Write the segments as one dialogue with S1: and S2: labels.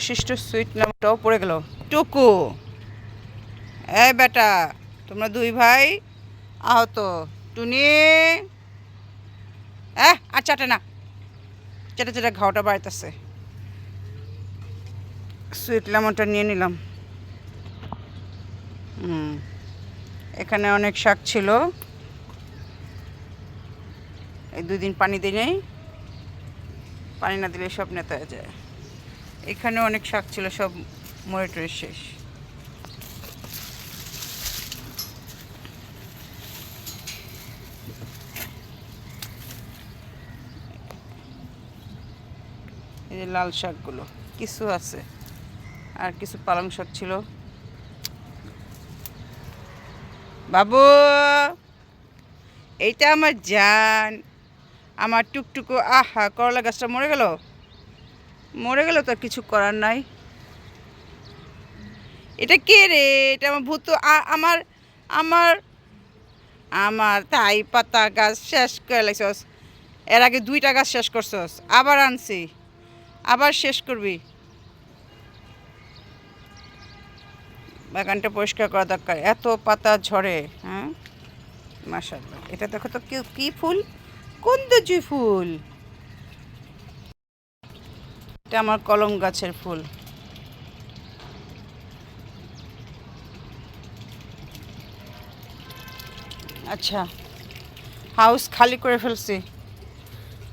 S1: বিশিষ্ট সুইট নামটাও পড়ে গেল। টুকু। এই বেটা, তোমরা দুই ভাই আহত। টুনি। এহ, আর চাটে না। চেটে চেটে ঘাওটা বাড়িতেছে সুইট লেমনটা নিয়ে নিলাম। এখানে অনেক শাক ছিল। এই দুই দিন পানি দিই নেই। পানি না দিলে সব নেতা হয়ে যায়। এখানে অনেক শাক ছিল, সব মরে টরে শেষ। এই যে লাল শাকগুলো, কিছু আছে। আর কিছু পালং শাক ছিল। বাবু, এইটা আমার জান। আমার টুকটুকু, আহা, করলা গাছটা মরে গেল। মরে গেল তো কিছু করার নাই। এটা কে রে? এটা আমার ভূত। আমার আমার আমার তাই পাতা গাছ শেষ করে লাগছস এর আগে দুইটা গাছ শেষ করছস। আবার আনছি। আবার শেষ করবি। বাগানটা পরিষ্কার করা দরকার। এত পাতা ঝরে হ্যাঁ? মাশাল্লাহ এটা দেখো তো কি কি ফুল? কুন্দজি ফুল। এটা আমার কলম গাছের ফুল। আচ্ছা হাউস খালি করে ফেলছি।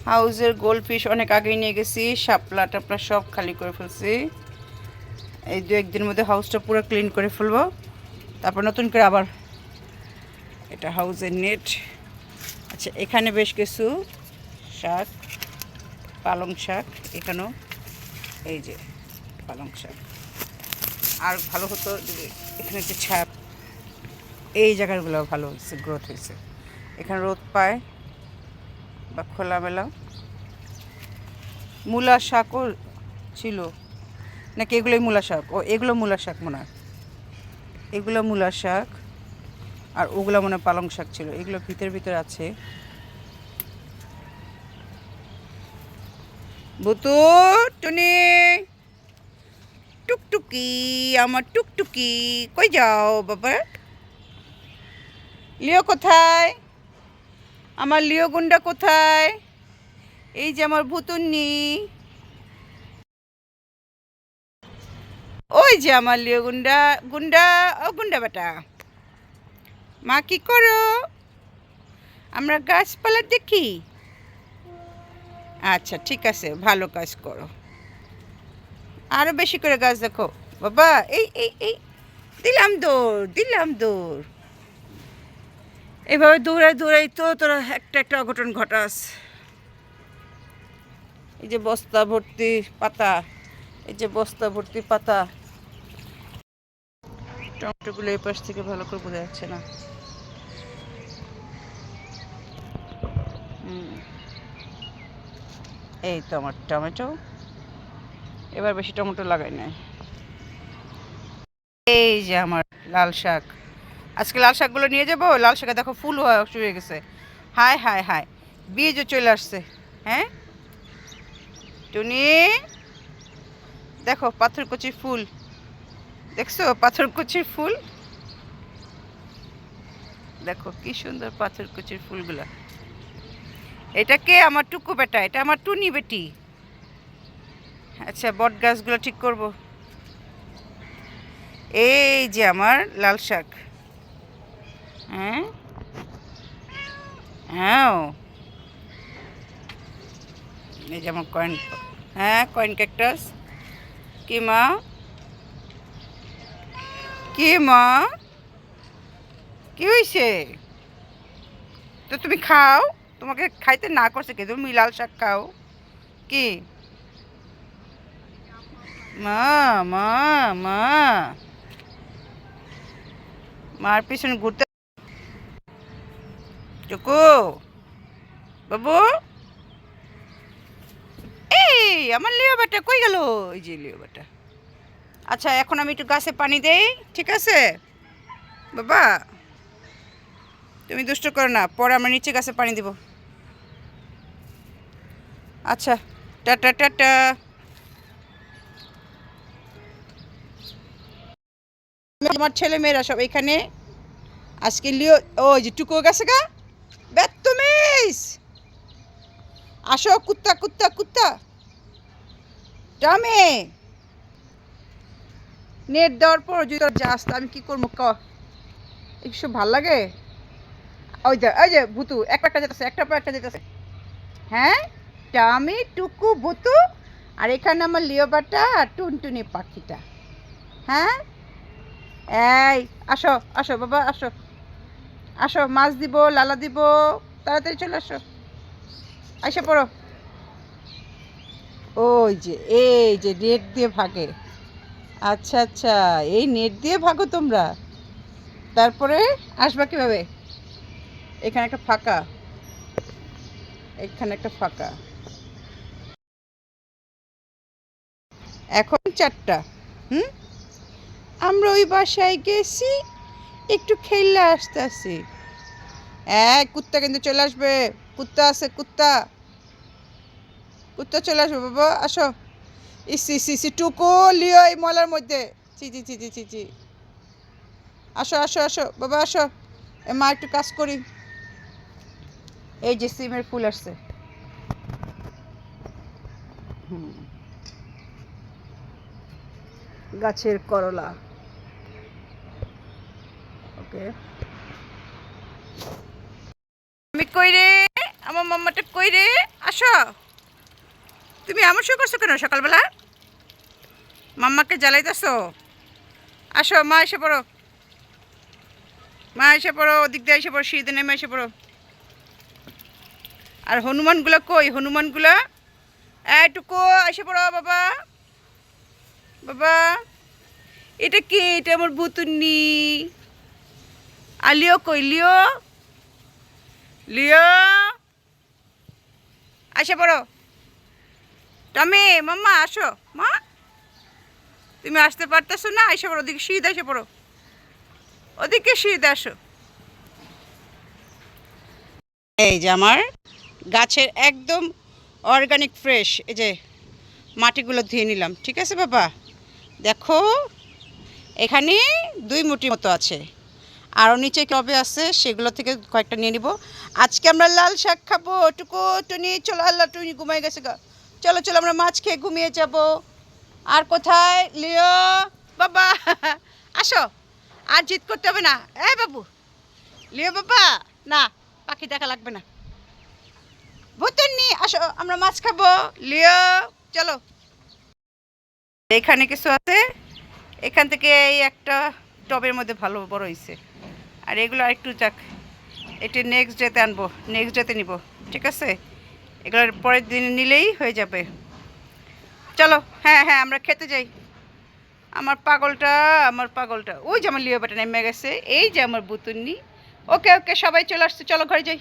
S1: হাউসের গোল্ড ফিশ অনেক আগেই নিয়ে গেছি, শাপলা টাপলা সব খালি করে ফেলছি। এই দু একদিনের মধ্যে হাউসটা পুরো ক্লিন করে ফেলব। তারপর নতুন করে আবার এটা হাউসের নেট আচ্ছা এখানে বেশ কিছু শাক, পালং শাক এখানেও। এই যে পালং শাক। আর ভালো হতো এখানে যে ছাপ, এই জায়গাগুলো ভালো হয়েছে গ্রোথ হয়েছে। এখানে রোদ পায় বা খোলামেলা। মূলা শাকও ছিল। নাকি এগুলোই মূলা শাক? ও, এগুলো মূলা শাক মনে হয়। এগুলো মূলা শাক আর ওগুলো মনে পালং শাক ছিল। এগুলো ভিতরে ভিতরে আছে। বুতু টুনি। টুকটুকি, আমার টুকটুকি। কই যাও বাবা? লিও কোথায়? আমার লিও গুন্ডা কোথায়? এই যে আমার ভুতুন্নি। ওই যে আমার লিও গুন্ডা গুন্ডা, ও গুন্ডা বেটা। মা কি করো? আমরা গাছপালা দেখি। আচ্ছা ঠিক আছে, ভালো কাজ করো। আরও বেশি করে গাছ দেখো। বাবা, এই এই এই, দিলাম দৌড় দিলাম দৌড়। এভাবে দৌড়াই দৌড়াই তো তোরা একটা একটা অঘটন ঘটাস। এই যে বস্তা ভর্তি পাতা, এই যে বস্তা ভর্তি পাতা। টমেটোগুলো এই পাশ থেকে ভালো করে বোঝা যাচ্ছে না। হুম। এই তো আমার টমেটো। এবার বেশি টমেটো লাগাই নাই। এই যে আমার লাল শাক। আজকে লাল শাকগুলো নিয়ে যাব, লাল শাকে দেখো ফুল হয়ে গেছে। হায় হায় হায়। বীজও চলে আসছে। হ্যাঁ? টুনি? দেখো পাথর কুচির ফুল। দেখছ পাথর কুচির ফুল? দেখো কি সুন্দর পাথর কুচির ফুলগুলা। এটা কে আমার টুকু বেটা, এটা আমার টুনি বেটি। আচ্ছা বট গাছগুলো ঠিক করব। এই যে আমার লাল শাক। হ্যাঁ? হ্যাঁ। এই যে আমার কয়েন হ্যাঁ কয়েন ক্যাকটাস কি মা? কি মা? কি হয়েছে তো তুমি খাও। তোমাকে খাইতে না করছে কে? তুমি লাল শাক খাও। কি? মার পিছনে ঘুরতে চকু। বাবু। এই, আমার লিও বেটা কই গেল? এই যে লিও বেটা। আচ্ছা এখন আমি একটু গাছে পানি দেই, ঠিক আছে? বাবা। তুমি দুষ্ট করো না, পরে আমরা নিচে গাছে পানি দিব। আচ্ছা টাটা টাটা। আমার ছেলে মেয়েরা সব এখানে? আজকে লিও যে টুকো গেছে গা? আসো, কুত্তা কুত্তা কুত্তা। নেট দেওয়ার পর যদি যাস আমি কি করব, ক? এইসব ভালো লাগে? ওই যে ওই যে, ভুতু, একটা একটা যেতেছে, একটা পর একটা যেতেছে। হ্যাঁ? ডামি টুকু বুতু আর এখানে আমার লিওবাটা আর টুনটুনি পাখিটা। হ্যাঁ? এই, আসো আসো বাবা, আসো। আসো, মাছ দিব, লালা দিব, তাড়াতাড়ি চলে আসো। আইসা পড়ো। ওই যে, এই যে, নেট দিয়ে ভাগে। আচ্ছা আচ্ছা এই নেট দিয়ে ভাগো তোমরা। তারপরে আসবা কীভাবে? এখানে একটা ফাঁকা। এখানে একটা ফাঁকা। এখন চারটা, হুম? আমরা ওই বাসায় গেছি, একটু খেললে আসতে আসি হ্যাঁ কুত্তা কিন্তু চলে আসবে। কুত্তা আছে, কুত্তা। কুত্তা চলে আসবে, বাবা, আসো। ইসি ইসি ইসি, টুকু, লিও এই মলার মধ্যে। চি চি চি চি চি চি আসো আসো আসো, বাবা, আসো। এ, মা, একটু কাজ করি। এই যে সিমের ফুল আসছে। হুম। গাছের করলা। ওকে। আমি কই রে? আমার মাম্মাটা কই রে? আসো। তুমি আমার শুরু করছ কেন সকালবেলা? মাম্মাকে জ্বালাইতেছো? আসো, মা এসে পড়ো। মা এসে পড়ো, ওদিক দিয়ে এসে পড়ো, সিঁড়িতে নেমে এসে পড়ো। আর হনুমানগুলো কই? হনুমানগুলো? এইটুকু এসে পড়ো বাবা। বাবা, এটা কি? এটা আমার বুতুন্নি। আর লিও কই? লিও? লিও? আসে পড়ো। টমি, মাম্মা, আসো। মা, তুমি আসতে পারতেছো না? এসে পড়ো, ওদিকে শীত, এসে পড়ো। ওদিকে শীত, আসো। এই যে আমার গাছের একদম অর্গানিক ফ্রেশ এই যে মাটিগুলো ধুয়ে নিলাম। ঠিক আছে, বাবা? দেখো, এখানে দুই মুঠি মতো আছে। আরও নিচে কবে আছে সেগুলো থেকে কয়েকটা নিয়ে নিব। আজকে আমরা লাল শাক খাব টুকু টুনি চলো, আল্লাহ টুনি ঘুমাই গেছে গা। চলো চলো, আমরা মাছ খেয়ে ঘুমিয়ে যাব। আর কোথায়? লিও, বাবা, আসো। আর জিত করতে হবে না। এ বাবু, লিও বাবা, না, পাখি দেখা লাগবে না। ভুতন্নি আসো, আমরা মাছ খাব। লিও, চলো। এখানে কিছু আছে। এখান থেকে এই একটা টবের মধ্যে ভালো বড় হয়েছে আর এগুলো আরেকটু যাক। এটি নেক্সট ডেতে আনব। নেক্সট ডেতে নিব। ঠিক আছে? এগুলোর পরের দিন নিলেই হয়ে যাবে। চলো হ্যাঁ হ্যাঁ আমরা খেতে যাই। আমার পাগলটা আমার পাগলটা। ওই যে আমার লিও নেমে গেছে। এই যে আমার বুতুন্নি। ওকে ওকে, সবাই চলে আসছে। চলো ঘরে যাই।